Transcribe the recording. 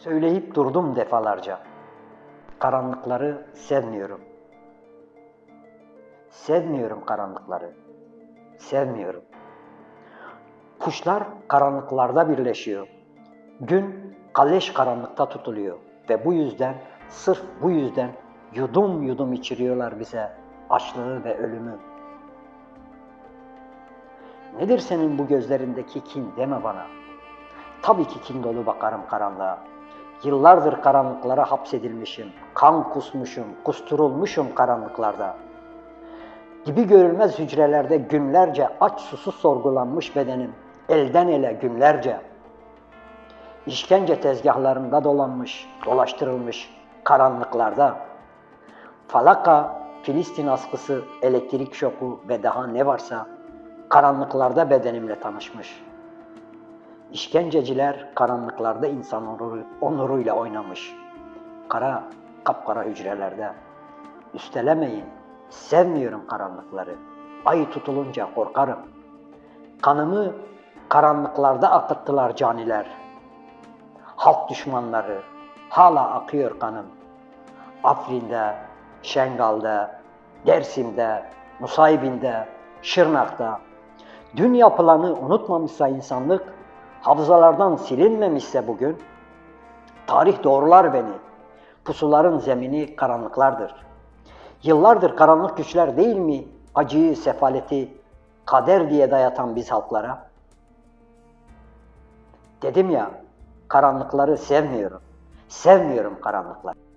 Söyleyip durdum defalarca. Karanlıkları sevmiyorum. Sevmiyorum karanlıkları. Sevmiyorum. Kuşlar karanlıklarda birleşiyor. Gün kalleş karanlıkta tutuluyor ve bu yüzden sırf bu yüzden yudum yudum içiriyorlar bize açlığı ve ölümü. Nedir senin bu gözlerindeki kin deme bana. Tabii ki kin dolu bakarım karanlığa. Yıllardır karanlıklara hapsedilmişim, kan kusmuşum, kusturulmuşum karanlıklarda. Gibi görülmez hücrelerde günlerce aç susuz sorgulanmış bedenim, elden ele günlerce. İşkence tezgahlarında dolanmış, dolaştırılmış karanlıklarda. Falaka, Filistin askısı, elektrik şoku ve daha ne varsa karanlıklarda bedenimle tanışmış. İşkenceciler karanlıklarda insan onuru, onuruyla oynamış. Kara, kapkara hücrelerde. Üstelemeyin, sevmiyorum karanlıkları. Ay tutulunca korkarım. Kanımı karanlıklarda akıttılar caniler. Halk düşmanları, hala akıyor kanım. Afrin'de, Şengal'da, Dersim'de, Nusaybin'de, Şırnak'ta. Dün yapılanı unutmamışsa insanlık, hafızalardan silinmemişse bugün, tarih doğrular beni. Pusuların zemini karanlıklardır. Yıllardır karanlık güçler değil mi acıyı, sefaleti, kader diye dayatan biz halklara? Dedim ya, karanlıkları sevmiyorum. Sevmiyorum karanlıkları.